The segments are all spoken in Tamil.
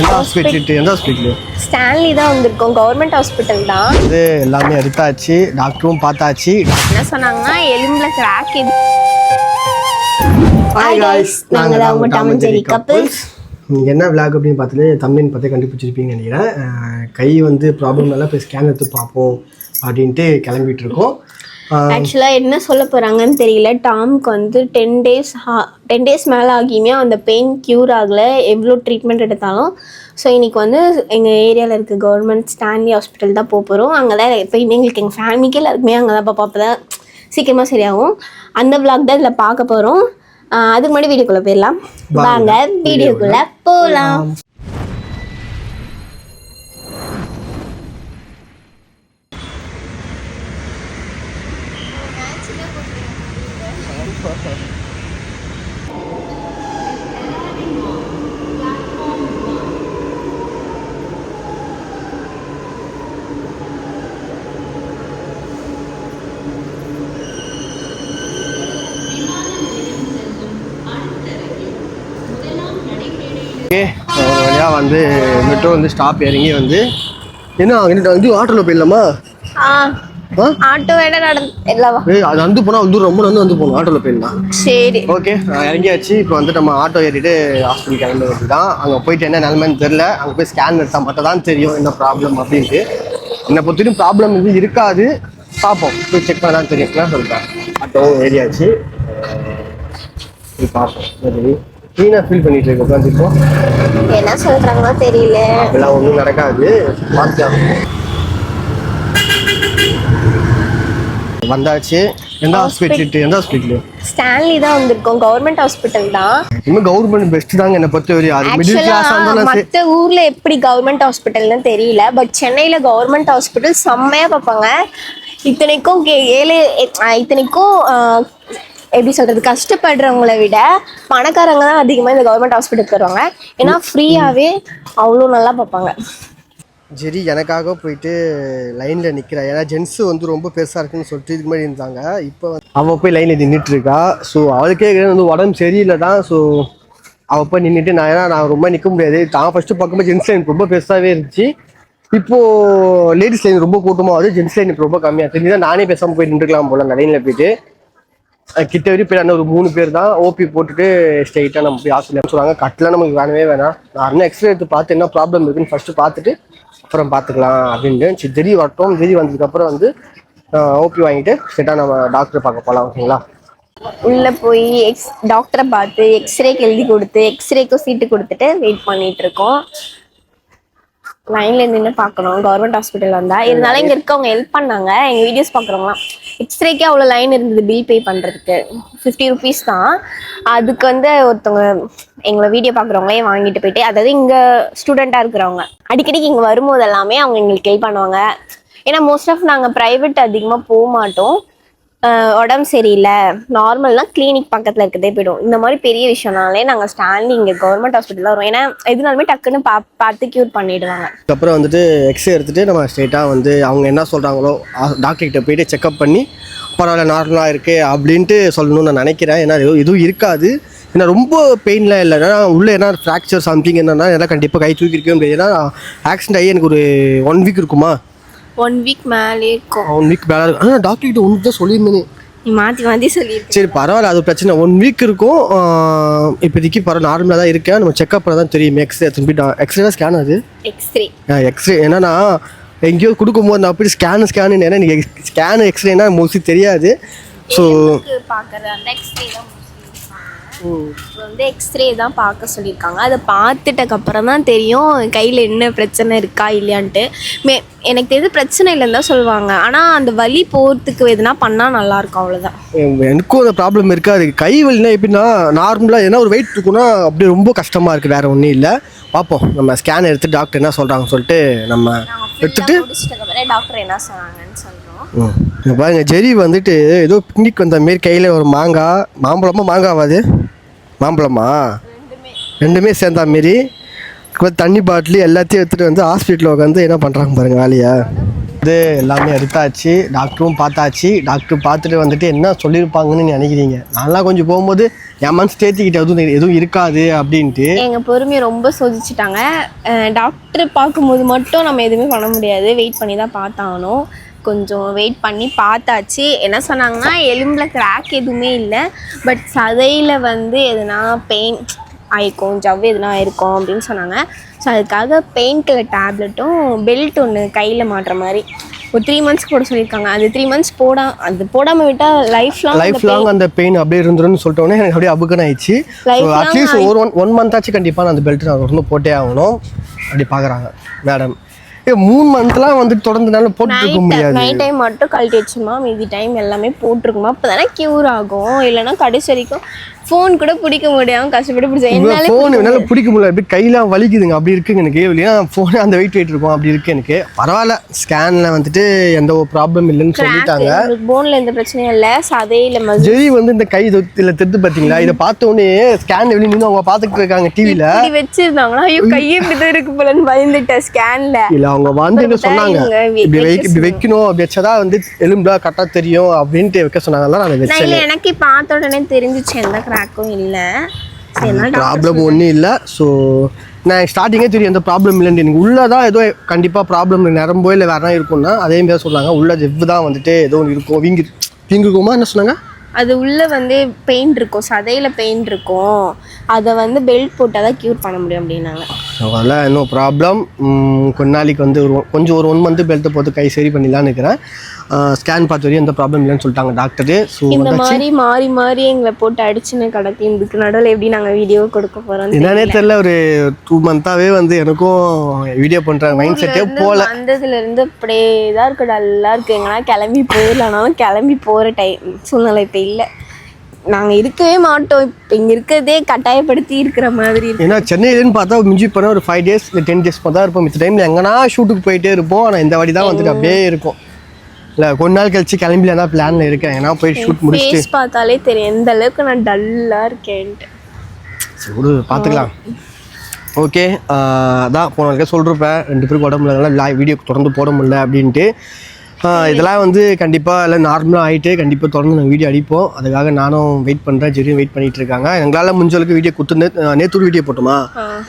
எந்த ஹாஸ்பிட்டல் எந்த ஹாஸ்பிட்டல் ஸ்டான்லி தான் வந்திருக்கோம். கவர்மெண்ட் ஹாஸ்பிட்டல் தான். வந்து எல்லாமே எடுத்தாச்சு. டாக்டரும் பார்த்தாச்சு. என்ன சொன்னாங்கன்னா எலும்புல கிராக் இது Hi guys, நாங்க தான் உங்க கப்பிள்ஸ் என்ன விளாக் அப்படின்னு பார்த்துட்டு தம்பின்னு பார்த்து கண்டுபிடிச்சிருப்பீங்கன்னு நினைக்கிறேன். கை வந்து ப்ராப்ளம் எல்லாம் போய் ஸ்கேன் எடுத்து பார்ப்போம் அப்படின்ட்டு கிளம்பிட்டு இருக்கோம். ஆக்சுவலாக என்ன சொல்ல போகிறாங்கன்னு தெரியல. டாம்க்கு வந்து டென் டேஸ் டென் டேஸ் மேலே ஆகியுமே அந்த பெயின் க்யூர் ஆகலை. எவ்வளோ ட்ரீட்மெண்ட் எடுத்தாலும். ஸோ இன்னைக்கு வந்து எங்கள் ஏரியாவில் இருக்க கவர்மெண்ட் ஸ்டான்லி ஹாஸ்பிட்டல் தான் போக போகிறோம் அங்கே தான் இப்போ எங்களுக்கு எங்கள் ஃபேமிலிக்கு எல்லாருக்குமே அங்கே தான் பார்ப்போம் அப்போ தான் சீக்கிரமாக சரியாகும். அந்த vlog தான் இதில் பார்க்க போகிறோம் அதுக்கு முன்னாடி வீடியோக்குள்ளே போயிடலாம். வாங்க வீடியோக்குள்ளே போகலாம் வழியாக வந்து மெட்ரோ வந்து ஸ்டாப் இறங்கி வந்து என்ன அங்கிட்டு வந்து ஆட்டோவில் போயிடலாமா? ஆட்டோ வேட நடந்து ஏய் அது வந்து போனால் வந்து ரொம்ப வந்து வந்து போகணும் ஆட்டோவில் போயிடலாம் சரி. ஓகே இறங்கியாச்சு. இப்போ வந்து நம்ம ஆட்டோ ஏறிட்டு ஹாஸ்பிட்டல் கிளம்ப வேண்டியதான் அங்கே போயிட்டு என்ன நிலமைன்னு தெரில அங்கே போய் ஸ்கேன் எடுத்தால் மட்டும் தான் தெரியும் என்ன ப்ராப்ளம் அப்படின்ட்டு. என்னை பொறுத்தவரைக்கும் ப்ராப்ளம் இது இருக்காது. பார்ப்போம். போய் செக் பண்ண தான் தெரியும் சொல்லிட்டேன் ஆட்டோ ஏறியாச்சு. பார்ப்போம். சரி. க்ளீனாக ஃபீல் பண்ணிட்டு இருக்க. உட்காந்து இப்போ என்ன சொல்கிறாங்களோ தெரியல. அதெல்லாம் ஒன்றும் நடக்காது. பார்த்து வந்தாச்சு. எந்த ஹாஸ்பிட்டல் எந்த ஹாஸ்பிட்டல் ஸ்டான்லி தான் வந்திருக்கோம். கவர்மெண்ட் ஹாஸ்பிட்டல் தான். இன்னும் கவர்மெண்ட் பெஸ்ட் தாங்க என்னை பொறுத்த வரையும். அது மிடில் கிளாஸ் சரி. மத்த ஊர்ல எப்படி கவர்மெண்ட் ஹாஸ்பிட்டல்னு தெரியல பட் சென்னையில கவர்மெண்ட் ஹாஸ்பிட்டல் செம்மையா பார்ப்பாங்க. இத்தனைக்கும் ஏழு இத்தனைக்கும் எப்படி சொல்றது கஷ்டப்படுறவங்கள விட பணக்காரங்க தான் அதிகமாக இந்த கவர்மெண்ட் ஹாஸ்பிட்டலுக்கு வருவாங்க. ஏன்னா ஃப்ரீயாவே அவ்வளோ நல்லா பார்ப்பாங்க. சரி எனக்காக போயிட்டு லைனில் நிற்கிறா ஏன்னா ஜென்ஸ் வந்து ரொம்ப பெருசாக இருக்குன்னு சொல்லிட்டு இதுக்கு மாதிரி இருந்தாங்க. இப்போ அவள் போய் லைனில் நின்றுட்டு இருக்கா. ஸோ அவளுக்கே வந்து உடம்பு சரியில்லை தான் ஸோ அவள் போய் நின்றுட்டு நான் ஏன்னா நான் ரொம்ப நிற்க முடியாது. தான் ஃபஸ்ட்டு பார்க்கும்போது ஜென்ஸ் லைன் ரொம்ப பெருசாகவே இருந்துச்சு. இப்போது லேடிஸ் லைன் ரொம்ப கூட்டமாக வருது. ஜென்ஸ் லைன் இப்போ ரொம்ப கம்மியாக தெரிஞ்சு நானே பேசாமல் போய் நின்றுக்கலாம் போல அந்த லைனில் போயிட்டு. கிட்ட வரையும் போய் ஒரு மூணு பேர் தான். ஓபி போட்டுட்டு ஸ்ட்ரைட்டாக நம்ம போய் ஹாஸ்பிட்டல் சொல்லுவாங்க கட்டில் நமக்கு வேணவே வேணாம். நான் எக்ஸ்ரே எடுத்து பார்த்து என்ன ப்ராப்ளம் இருக்குன்னு ஃபஸ்ட்டு பார்த்துட்டு அப்புறம் பார்த்துக்கலாம் அப்படின்ட்டு சரி திடீர் வரட்டும் திடீர் வந்ததுக்கப்புறம் வந்து ஓபி வாங்கிட்டு ஸ்ட்ரைட்டாக நம்ம டாக்டர் பார்க்க போகலாம் ஓகேங்களா? உள்ள போய் எக்ஸ் டாக்டரை பார்த்து எக்ஸ்ரேக்கு எழுதி கொடுத்து எக்ஸ்ரேக்கும் சீட்டு கொடுத்துட்டு வெயிட் பண்ணிட்டு இருக்கோம். லைன்ல நின்று பார்க்கணும். கவர்மெண்ட் ஹாஸ்பிட்டல் வந்தா. இருந்தாலும் இங்க இருக்கவங்க ஹெல்ப் பண்ணாங்க. எங்க வீடியோஸ் பாக்குறவங்களாம் எக்ஸ்ரேக்கே அவ்வளோ லைன் இருந்தது பில் பே பண்றதுக்கு. ஃபிஃப்டி ருபீஸ் தான். அதுக்கு வந்து ஒருத்தவங்க எங்களை வீடியோ பாக்குறவங்களே வாங்கிட்டு போயிட்டு அதாவது இங்க ஸ்டூடெண்டா இருக்கிறவங்க அடிக்கடிக்கு இங்க வரும்போது எல்லாமே அவங்க எங்களுக்கு ஹெல்ப் பண்ணுவாங்க. ஏன்னா மோஸ்ட் ஆஃப் நாங்க பிரைவேட் அதிகமா போக மாட்டோம். உடம்பு சரியில்லை. நார்மல்னால் கிளினிக் பக்கத்தில் இருக்கதே போயிடும். இந்த மாதிரி பெரிய விஷயம்னாலே நாங்கள் ஸ்டான்லி இங்கே கவர்மெண்ட் ஹாஸ்பிட்டல் வரும். ஏன்னா எதுனாலுமே டக்குன்னு பா பார்த்து க்யூர் பண்ணிடுவாங்க. அதுக்கப்புறம் வந்துட்டு எக்ஸ்ரே எடுத்துகிட்டு நம்ம ஸ்ட்ரெயிட்டாக வந்து அவங்க என்ன சொல்கிறாங்களோ டாக்டர்கிட்ட போயிட்டு செக்அப் பண்ணி பரவாயில்ல நார்மலாக இருக்குது அப்படின்ட்டு சொல்லணும்னு நான் நினைக்கிறேன். ஏன்னா எதுவும் இருக்காது. ஏன்னா ரொம்ப பெயின்லாம் இல்லை. ஏன்னா உள்ளே என்ன ஃப்ராக்சர் சம்திங் என்னன்னா எல்லாம் கண்டிப்பாக கை தூக்கி முடியாது ஏன்னா ஆக்சிடென்ட் ஆகி எனக்கு ஒரு ஒன் வீக் இருக்குமா? ஒன் வீக் மேலே இருக்கும். ஒன் வீக் மேலே இருக்கும். ஆனால் டாக்டர் கிட்ட ஒன்று தான் சொல்லியிருந்தேனே. நீ மாற்றி மாற்றி சொல்லியிருக்க சரி பரவாயில்ல அது பிரச்சனை. ஒன் வீக் இருக்கும். இப்போதைக்கு பரவாயில்ல நார்மலாக தான் இருக்கேன். நம்ம செக்அப் பண்ண தான் தெரியும். எக்ஸ்ரே திரும்பி எக்ஸ்ரே தான் ஸ்கேன் அது? எக்ஸ்ரே எக்ஸ்ரே என்னன்னா எங்கேயோ கொடுக்கும்போது நான் போய் ஸ்கேனு ஸ்கேனு ஏன்னா எனக்கு ஸ்கேனு எக்ஸ்ரேனா மோஸ்ட்லி தெரியாது. ஸோ பார்க்குறது அந்த எக்ஸ்ரே தான் வந்து எக்ஸ்ரே தான் பார்க்க சொல்லியிருக்காங்க. அதை பார்த்துட்டக்கப்புறம் தான் தெரியும் கையில் என்ன பிரச்சனை இருக்கா இல்லையான்ட்டு. மே எனக்கு தெரிஞ்சு பிரச்சனை இல்லைன்னு தான் சொல்லுவாங்க. ஆனால் அந்த வலி போகிறதுக்கு எதுனா பண்ணால் நல்லாயிருக்கும் அவ்வளோதான் எனக்கும் அந்த ப்ராப்ளம் இருக்காது. கை வலினா எப்படின்னா நார்மலாக ஏன்னா ஒரு வெயிட் இருக்குன்னா அப்படியே ரொம்ப கஷ்டமாக இருக்குது வேறு ஒன்றும் இல்லை. பார்ப்போம். நம்ம ஸ்கேன் எடுத்து டாக்டர் என்ன சொல்கிறாங்கன்னு சொல்லிட்டு நம்ம எடுத்துட்டு டாக்டர் என்ன சொன்னாங்கன்னு சொல்கிறோம் பாருங்க ஜெரி வந்துட்டு ஏதோ பிக்னிக் வந்த மாரி கையில் ஒரு மாங்காய் மாம்பழமா மாங்காவாது மாம்பழமா? ரெண்டுமே சேர்ந்தா மாரி. தண்ணி பாட்டிலு எல்லாத்தையும் எடுத்துகிட்டு வந்து ஹாஸ்பிட்டலில் உட்காந்து என்ன பண்ணுறாங்க பாருங்க வேலையா? இது எல்லாமே எடுத்தாச்சு டாக்டரும் பார்த்தாச்சு. டாக்டர் பார்த்துட்டு வந்துட்டு என்ன சொல்லியிருப்பாங்கன்னு நினைக்கிறீங்க? நான்லாம் கொஞ்சம் போகும்போது என் மனசு தேத்திக்கிட்ட எதுவும் எதுவும் இருக்காது அப்படின்ட்டு. எங்கள் பொறுமையை ரொம்ப சோதிச்சுட்டாங்க. டாக்டர் பார்க்கும்போது மட்டும் நம்ம எதுவுமே பண்ண முடியாது. வெயிட் பண்ணி தான் பார்த்தாகணும். கொஞ்சம் வெயிட் பண்ணி பார்த்தாச்சு. என்ன சொன்னாங்கன்னா எலும்புல கிராக் எதுவுமே இல்லை. பட் சதையில் வந்து எதுனா பெயின் ஆயிருக்கும் ஜவ் எதுனா இருக்கும் அப்படின்னு சொன்னாங்க. ஸோ அதுக்காக பெயின் கில்லர் டேப்லெட்டும் பெல்ட் ஒன்று கையில் மாட்டுற மாதிரி. ஒரு த்ரீ மந்த்ஸ் போட சொல்லியிருக்காங்க. அது த்ரீ மந்த்ஸ் போடா அது போடாமல் விட்டால் லைஃப் லைஃப் லாங் அந்த பெயின் அப்படியே இருந்துருன்னு சொல்லிட்டோன்னே எனக்கு அப்படியே அபுக்கன் ஆயிடுச்சு. அட்லீஸ்ட் ஒரு ஒன் ஒன் மந்த் ஆச்சு கண்டிப்பாக நான் அந்த பெல்ட் நான் தொடர்ந்து போட்டே ஆகணும். அப்படி பார்க்குறாங்க மேடம் மூணு மந்த்லாம் வந்துட்டு தொடர்ந்துனால நைட் முடியாது. நைட் டைம் மட்டும் கழட்டி வச்சுமா மீதி டைம் எல்லாமே போட்டிருக்குமா அப்போ தானே க்யூர் ஆகும். இல்லைன்னா கடைசி வரைக்கும் ஃபோன் கூட பிடிக்க முடியாம கஷ்டப்பட்டு பிடிச்ச. என்னால ஃபோன் என்னால் பிடிக்க முடியல. அப்படியே கையெல்லாம் வலிக்குதுங்க. அப்படி இருக்குங்க எனக்கு. இல்லையா ஃபோனே அந்த வெயிட் வெயிட் இருக்கும்? அப்படி இருக்கு எனக்கு. பரவாயில்ல. ஸ்கேனில் வந்துட்டு எந்த ஒரு ப்ராப்ளம் இல்லைன்னு சொல்லிட்டாங்க. போன்ல எந்த பிரச்சனையும் இல்லை. சதையில மது. ஜெய் வந்து இந்த கை இதில் திருத்து பார்த்தீங்களா இதை பார்த்த உடனே ஸ்கேன் வெளியே நின்று அவங்க பார்த்துட்டு இருக்காங்க டிவியில் இப்படி வச்சிருந்தாங்களா? ஐயோ கையே இப்படிதான் இருக்கு போலன்னு பயந்துட்டேன் ஸ்கேன்ல இல்ல அவங்க வந்து என்ன சொன்னாங்க. இப்படி வை இப்படி வைக்கணும். அப்படி வச்சாதான் வந்து எலும்பா கரெக்டாக தெரியும். அப்படின்ட்டு வைக்க சொன்னாங்க. நான் வச்சேன் இல்லை எனக்கு பார்த்த உடனே தெரிஞ்சிச்சு. எந்த கிராக்கும் இல்லை. ப்ராப்ளம் ஒன்றும் இல்லை. ஸோ நான் ஸ்டார்டிங்கே தெரியும் எந்த ப்ராப்ளம் இல்லைன்னு. எனக்கு உள்ளே தான் ஏதோ கண்டிப்பாக ப்ராப்ளம் நிரம்போ இல்லை வேற இருக்கும்னா அதே மாதிரி சொன்னாங்க உள்ள ஜெவ்வு தான் வந்துட்டு ஏதோ ஒன்று இருக்கும். வீங்கி வீங்குக்குமா என்ன சொன்னாங்க? அது உள்ள வந்து பெயின் இருக்கும். சதையில பெயின் இருக்கும். அதை வந்து பெல்ட் போட்டால் தான் க்யூர் பண்ண முடியும் அப்படின்னாங்க. ஸோ அதெல்லாம் இன்னும் ப்ராப்ளம் கொஞ்ச நாளைக்கு வந்து ஒரு கொஞ்சம் ஒரு ஒன் மந்த் பெல்ட்டை போட்டு கை சரி பண்ணிடலான்னு இருக்கிறேன் ஸ்கேன் பார்த்த வரையும் எந்த ப்ராப்ளம் இல்லைன்னு சொல்லிட்டாங்க டாக்டரு ஸோ இந்த மாதிரி மாறி மாறி எங்களை போட்டு அடிச்சுன்னு கிடக்கு இதுக்கு நடுவில் எப்படி நாங்கள் வீடியோ கொடுக்க போறோம் என்னன்னே தெரியல. ஒரு டூ மந்த்தாவே வந்து எனக்கும் வீடியோ பண்ற மைண்ட் செட்டே போல வந்ததுல இருந்து அப்படியே இதா இருக்கு டல்லா இருக்கு. எங்கன்னா கிளம்பி போயிடலாம்னாலும் கிளம்பி போற டைம் சூழ்நிலை இப்ப இல்ல. நாங்க இருக்கவே மாட்டோம். இப்ப இங்க இருக்கிறதே கட்டாயப்படுத்தி இருக்கிற மாதிரி ஏன்னா சென்னையிலன்னு பார்த்தா மிஞ்சி போனா ஒரு ஃபைவ் டேஸ் இல்லை டென் டேஸ் தான் இருப்போம். மித்த டைம்ல எங்கன்னா ஷூட்டுக்கு போயிட்டே இருப்போம். ஆனால் இந்த வாட்டி தான் வந்துட்டு அப்படியே இருக்கும். இல்லை கொஞ்ச நாள் கழிச்சு கிளம்பிலன்னா பிளான்ல இருக்கேன். ஏன்னா போய் ஷூட் முடிச்சுட்டு. ஃபேஸ் பார்த்தாலே தெரியும். எந்த அளவுக்கு நான் டல்லா இருக்கேன்ட்டு. சரி, விடு பார்த்துக்கலாம். ஓகே அதான் போன சொல்லிருப்பேன் ரெண்டு பேருக்கு உடம்புல வீடியோ தொடர்ந்து போட முடியல அப்படின்ட்டு. இதெல்லாம் வந்து கண்டிப்பாக எல்லாம் நார்மலாக ஆகிட்டு கண்டிப்பாக தொடர்ந்து நாங்கள் வீடியோ அடிப்போம். அதுக்காக நானும் வெயிட் பண்ணுறேன் ஜெரியும் வெயிட் பண்ணிட்டு இருக்காங்க. எங்களால் முடிஞ்ச அளவுக்கு வீடியோ கொடுத்து நேற்று வீடியோ போட்டோமா?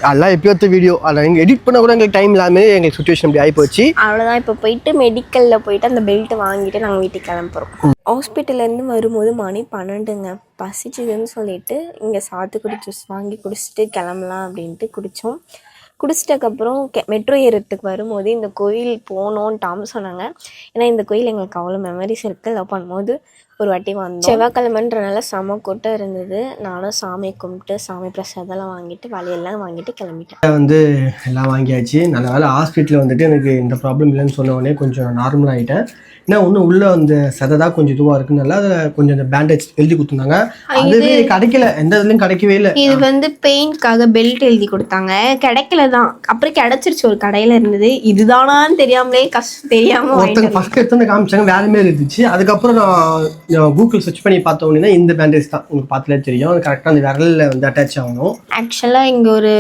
அதெல்லாம் எப்பயோ வீடியோ அதில் எங்கள் எடிட் பண்ண கூட எங்களுக்கு டைம் இல்லாமல் எங்களுக்கு சுச்சுவேஷன் இப்படி ஆகி போச்சு அவ்வளோதான் இப்போ போயிட்டு மெடிக்கல்ல போயிட்டு அந்த பெல்ட் வாங்கிட்டு நாங்கள் வீட்டுக்கு கிளம்புறோம். ஹாஸ்பிட்டல்லேருந்து வரும்போது மணி பன்னெண்டுங்க. பசிச்சுதுன்னு சொல்லிட்டு இங்கே சாத்துக்குடி ஜூஸ் வாங்கி குடிச்சிட்டு கிளம்பலாம் அப்படின்ட்டு குடித்தோம் குடிச்சிட்டக்கப்புறம் கெ மெட்ரோ ஏறத்துக்கு வரும்போது இந்த கோயில் போகணுன்ட்டாம சொன்னாங்க. ஏன்னா இந்த கோயில் எங்களுக்கு அவ்வளோ மெமரிஸ் இருக்குது லவ் பண்ணும்போது ஒரு வாட்டி வந்தோம். செவ்வாய்க்கிழமைன்றனால செம கூட்டம் இருந்தது. நானும் சாமி கும்பிட்டு சாமி பிரசாதம்லாம் வாங்கிட்டு வளையல்லாம் வாங்கிட்டு கிளம்பிட்டேன். வந்து எல்லாம் வாங்கியாச்சு. நல்ல வேலை ஹாஸ்பிட்டலில் வந்துட்டு எனக்கு இந்த ப்ராப்ளம் இல்லைன்னு சொன்ன உடனே கொஞ்சம் நார்மல் ஆகிட்டேன் ஏன்னா இன்னும் உள்ள அந்த சதை தான் கொஞ்சம் இதுவாக இருக்குனால அதில் கொஞ்சம் இந்த பேண்டேஜ் எழுதி கொடுத்துருந்தாங்க. அதுவே கிடைக்கல. எந்த இதுலையும் கிடைக்கவே இல்லை. இது வந்து பெயின்க்காக பெல்ட் எழுதி கொடுத்தாங்க. கிடைக்கல தான். அப்புறம் கிடைச்சிருச்சு ஒரு கடையில இருந்தது. இதுதானான்னு தெரியாமலே கஷ்டம் தெரியாம வாங்கிட்டு ஒருத்தங்க ஃபர்ஸ்ட் எடுத்து வந்து காமிச்சாங்க. வேற மாதிரி இருந்துச்சு. அதுக்கப்புறம் நான் கூகுள் சர்ச் பண்ணி பார்த்த உடனே இந்த பேண்டேஜ் தான் உங்களுக்கு பார்த்தாலே தெரியும். அது கரெக்டாக அந்த விரலில் வந்து அட்டாச் ஆகணும். ஆக்சுவலா இங்க ஒரு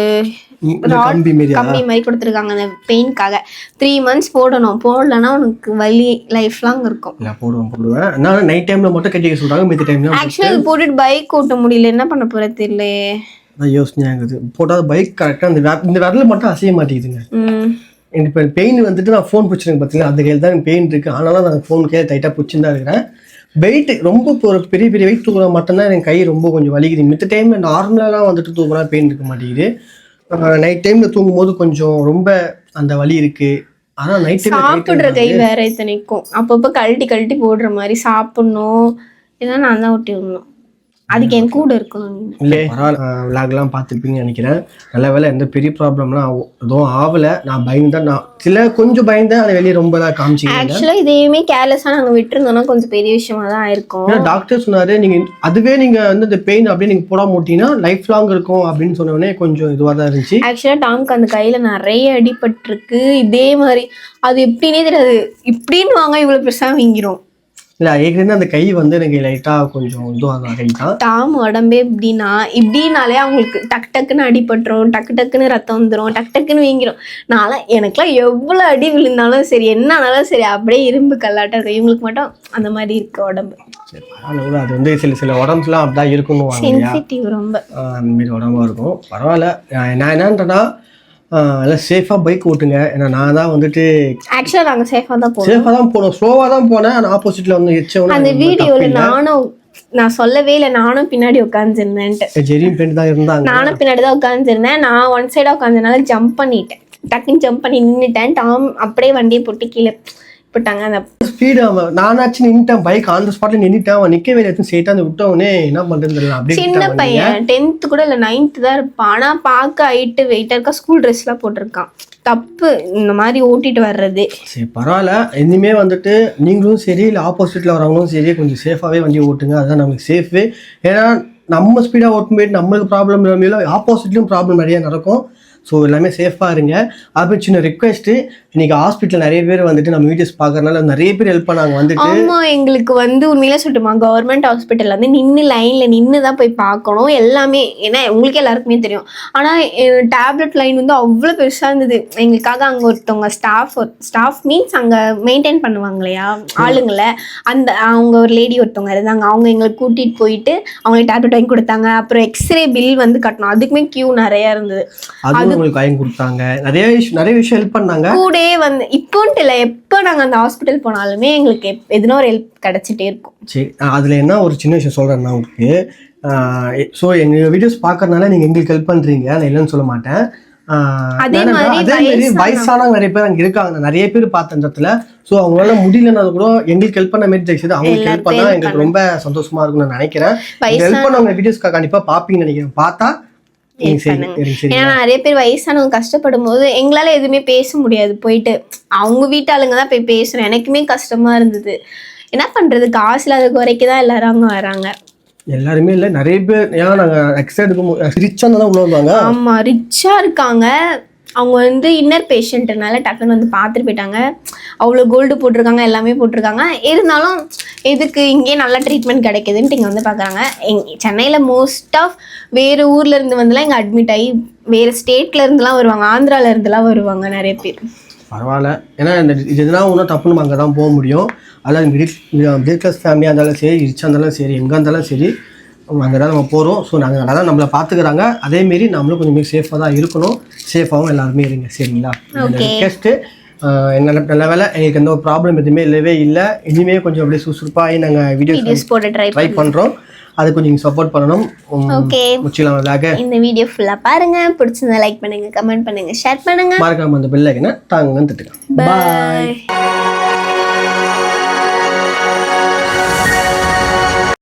கம்பி மாதிரி கொடுத்துருக்காங்க அந்த பெயின்க்காக த்ரீ மந்த்ஸ் போடணும். போடலன்னா உனக்கு வலி லைஃப் லாங் இருக்கும். இல்லை போடுவேன் போடுவேன். நான் நைட் டைமில் மட்டும் கட்டிக்க சொல்கிறாங்க மித்த டைம்ல ஆக்சுவலா போட்டுட்டு பைக் ஓட்ட முடியல. என்ன பண்ண போற தெரியலையே நான் யோசனையாகுது போட்டால் பைக் கரெக்டாக அந்த இந்த விரல் மட்டும் அசைய மாட்டேங்குதுங்க. இப்போ பெயின் வந்துட்டு நான் ஃபோன் பிடிச்சிருக்கேன் பார்த்தீங்களா அந்த கையில் தான் பெயின் இருக்குது ஆனாலும் நான் ஃபோன் கையில் டைட்டாக பிடிச்சின்னு தான் இருக்கிறேன். வெயிட் ரொம்ப ஒரு பெரிய பெரிய வெயிட் தூக்குறா மட்டும்தான் எனக்கு கை ரொம்ப கொஞ்சம் வலிக்குது. மித்த டைமில் நார்மலாலாம் வந்துட்டு தூக்குனா பெயின் இருக்க மாட்டேங்குது. நைட் டைமில் தூங்கும்போது கொஞ்சம் ரொம்ப அந்த வலி இருக்குது ஆனால் நைட் சாப்பிடுற கை வேற இத்தனைக்கும் அப்பப்போ கழட்டி கழட்டி போடுற மாதிரி சாப்பிடணும். இதெல்லாம் நான் தான் ஒட்டி விடணும். அதுக்கு என் கூட இருக்கணும் இல்லை பரவாயில்ல. விளாக்லாம் பார்த்துருப்பீங்கன்னு நினைக்கிறேன். நல்ல வேலை எந்த பெரிய ப்ராப்ளம்லாம் எதுவும் ஆகலை நான் பயந்தேன் நான் சில கொஞ்சம் பயந்தேன் அதை வெளியே ரொம்ப தான் காமிச்சிங்க ஆக்சுவலா இதையுமே கேர்லெஸ்ஸா நாங்க விட்டுருந்தோம்னா கொஞ்சம் பெரிய விஷயமா தான் ஏன்னா டாக்டர் சொன்னாரு நீங்க அதுவே நீங்க வந்து இந்த பெயின் அப்படியே நீங்க போடாம விட்டீங்கன்னா லைஃப் லாங் இருக்கும் அப்படின்னு சொன்ன உடனே கொஞ்சம் இதுவா தான் இருந்துச்சு. ஆக்சுவலா டாம்க்கு அந்த கையில நிறைய அடிபட்டிருக்கு. இதே மாதிரி அது எப்படின்னே தெரியாது. இப்படின்னு வாங்க இவ்வளவு பெருசா வீங்கிரும். இல்ல ஏற்கனவே அந்த கை வந்து எனக்கு லைட்டா கொஞ்சம் இதுவாக கை தான் டாம் உடம்பே எப்படின்னா இப்படினாலே அவங்களுக்கு டக்கு டக்குன்னு அடிபட்டுரும் டக்கு டக்குன்னு ரத்தம் வந்துடும் டக்கு டக்குன்னு வீங்கிரும். நான்லாம் எனக்குலாம் எவ்வளோ அடி விழுந்தாலும் சரி என்ன ஆனாலும் சரி அப்படியே இரும்பு கல்லாட்டம் இவங்களுக்கு மட்டும் அந்த மாதிரி இருக்கு உடம்பு. சரி பரவாயில்ல. அது வந்து சில சில உடம்புலாம் அப்படிதான் இருக்கணும் சென்சிட்டிவ் ரொம்ப. ஆஹ் அந்த மாதிரி உடம்பா இருக்கும். பரவாயில்ல. நான் என்னன்றேன்னா எல்லாம் சேஃபாக பைக் ஓட்டுங்க. ஏன்னா நான் தான் வந்துட்டு ஆக்சுவலா நாங்க சேஃபா தான் போனோம். சேஃபாக தான் போனோம். ஸ்லோவாக தான் போனேன். ஆனால் ஆப்போசிட்டில் வந்து எச்சவன அந்த வீடியோல நானும் நான் சொல்லவே இல்லை நானும் பின்னாடி உட்காந்துருந்தேன்ட்டு ஜெரியும் பெண் தான் இருந்தாங்க. நானும் பின்னாடி தான் உட்காந்துருந்தேன் நான் ஒன் சைடா உட்காந்தனால ஜம்ப் பண்ணிட்டேன். டக்குன்னு ஜம்ப் பண்ணி நின்னுட்டேன். டாம் அப்படியே வண்டியை போட்டு கீழே போட்டாங்க அந்த ஸ்பீடு அவன் நானாச்சும் நின்னுட்டேன். பைக் ஆன் த ஸ்பாட்ல நின்னுட்டேன். அவன் இல்லை. எடுத்து சேர்த்து அந்த விட்டவனே என்ன தெரியல அப்படியே சின்ன. பையன். டென்த்து கூட இல்லை நைன்த்து தான் இருப்பான். ஆனா பார்க்க ஹைட்டு வெயிட்டாக இருக்கா ஸ்கூல் ட்ரெஸ்லாம் போட்டிருக்கான். தப்பு. இந்த மாதிரி ஓட்டிட்டு வர்றது. சரி பரவாயில்ல. இனிமே வந்துட்டு நீங்களும் சரி இல்லை ஆப்போசிட்ல வரவங்களும் சரி கொஞ்சம் சேஃபாவே வண்டி ஓட்டுங்க. அதுதான் நமக்கு சேஃபு ஏன்னா நம்ம ஸ்பீடாக ஓட்டும் போயிட்டு நம்மளுக்கு ப்ராப்ளம் இல்லாமல் ஆப்போசிட்லையும் ப்ராப்ளம் நிறைய நடக்கும். ஸோ எல்லாமே சேஃபாக இருங்க. அப்புறம் சின்ன ரெக்வெஸ்ட்டு இன்னைக்கு ஹாஸ்பிட்டல் நிறைய பேர் வந்துட்டு நம்ம வீடியோஸ் பார்க்கறதுனால நிறைய பேர் ஹெல்ப் பண்ணாங்க. வந்துட்டு ஆமா எங்களுக்கு வந்து உண்மையிலே சொல்லட்டுமா கவர்மெண்ட் ஹாஸ்பிட்டல்ல வந்து நின்று லைன்ல நின்று தான் போய் பார்க்கணும். எல்லாமே ஏன்னா உங்களுக்கு எல்லாருக்குமே தெரியும். ஆனா டேப்லெட் லைன் வந்து அவ்வளோ பெருசா இருந்தது. எங்களுக்காக அங்க ஒருத்தவங்க ஸ்டாஃப் ஸ்டாஃப் மீன்ஸ் அங்க மெயின்டைன் பண்ணுவாங்க இல்லையா ஆளுங்களை. அந்த அவங்க ஒரு லேடி ஒருத்தவங்க இருந்தாங்க. அவங்க எங்களுக்கு கூட்டிட்டு போயிட்டு அவங்களுக்கு டேப்லெட் வாங்கி கொடுத்தாங்க. அப்புறம் எக்ஸ்ரே பில் வந்து கட்டணும். அதுக்குமே கியூ நிறைய இருந்தது. அதுவும் உங்களுக்கு வாங்கி கொடுத்தாங்க. நிறைய நிறைய விஷயம் ஹெல்ப் பண்ணாங்க. கூடயே வந்து இப்போன்ட்டு இல்லை எப்போ நாங்க அந்த ஹாஸ்பிட்டல் போனாலுமே எங்களுக்கு எப்- எதுனா ஒரு ஹெல்ப் கிடைச்சிட்டே இருக்கும். சரி அதில் என்ன ஒரு சின்ன விஷயம் சொல்கிறேன் நான் உங்களுக்கு ஸோ எங்கள் வீடியோஸ் பார்க்கறதுனால நீங்கள் எங்களுக்கு ஹெல்ப் பண்ணுறீங்க நான் இல்லைன்னு சொல்ல மாட்டேன். அதே மாதிரி வயசானவங்க நிறைய பேர் அங்கே இருக்காங்க நிறைய பேர் இடத்துல. ஸோ அவங்களால முடியலன்னா கூட எங்களுக்கு ஹெல்ப் பண்ண மாதிரி தயவுசெய்து அவங்களுக்கு ஹெல்ப் எல்லாருக்கும் எங்களுக்கு ரொம்ப சந்தோஷமா இருக்கும்னு நான் நினைக்கிறேன். ஹெல்ப் பண்ணவங்க வீடியோஸ் கண்டிப்பாக பார்ப்பீங்கன்னு நினைக்கிறேன். பார்த்தா ஏன்னா நிறைய பேர் வயசானவங்க கஷ்டப்படும் போது எங்களால எதுவுமே பேச முடியாது. போயிட்டு அவங்க வீட்டாளுங்க தான் போய் பேசணும். எனக்குமே கஷ்டமா இருந்தது. என்ன பண்றது? காசு இல்லாத குறைக்கு தான் எல்லாரும் அங்க வராங்க. எல்லாருமே இல்லை. நிறைய பேர் ஏன்னா நாங்கள் எக்ஸ்ட்ரா எடுக்கும் ரிச்சாக தான் உள்ள வருவாங்க. ஆமா ரிச்சா இருக்காங்க. அவங்க வந்து இன்னர் பேஷண்ட்டுனால டக்குன்னு வந்து பார்த்துட்டு போயிட்டாங்க. அவ்வளோ கோல்டு போட்டிருக்காங்க எல்லாமே போட்டிருக்காங்க. இருந்தாலும் எதுக்கு இங்கே நல்ல ட்ரீட்மெண்ட் கிடைக்குதுன்ட்டு இங்கே வந்து பார்க்குறாங்க எங் சென்னையில் மோஸ்ட் ஆஃப் வேறு ஊரில் இருந்து வந்துலாம் இங்கே அட்மிட் ஆகி வேறு ஸ்டேட்லேருந்துலாம் வருவாங்க. ஆந்திரால இருந்துலாம் வருவாங்க நிறைய பேர். பரவாயில்ல. ஏன்னா இந்த இது எதுனா ஒன்றும் தப்புன்னு நம்ம அங்கே தான் போக முடியும். அதாவது மிடில் மிடில் கிளாஸ் ஃபேமிலியாக இருந்தாலும் சரி ரிச்சாக இருந்தாலும் சரி எங்கே இருந்தாலும் சரி அங்கே தான் நம்ம போகிறோம் ஸோ நாங்கள் நல்லா தான் நம்மளை பார்த்துக்கிறாங்க. அதேமாரி நம்மளும் கொஞ்சம் சேஃபாக தான் இருக்கணும். சேஃபாகவும் எல்லாருமே இருங்க. சரிங்களா. ரெக்வெஸ்ட்டு நல்ல நல்ல வேலை எங்களுக்கு எந்த ஒரு ப்ராப்ளம் எதுவுமே இல்லவே இல்லை. இனிமே கொஞ்சம் அப்படியே சுறுசுறுப்பாகி நாங்கள் வீடியோஸ் போட்டு ட்ரை ட்ரை பண்ணுறோம் அதுக்கு கொஞ்சம் சப்போர்ட் பண்ணணும். ஓகே முச்சிலாம் வதாக இந்த வீடியோ ஃபுல்லா பாருங்க. பிடிச்சிருந்தா லைக் பண்ணுங்க கமெண்ட் பண்ணுங்க ஷேர் பண்ணுங்க. மறக்காம அந்த பெல் ஐக்கனை தாங்கன்னு திட்டுங்க. பாய்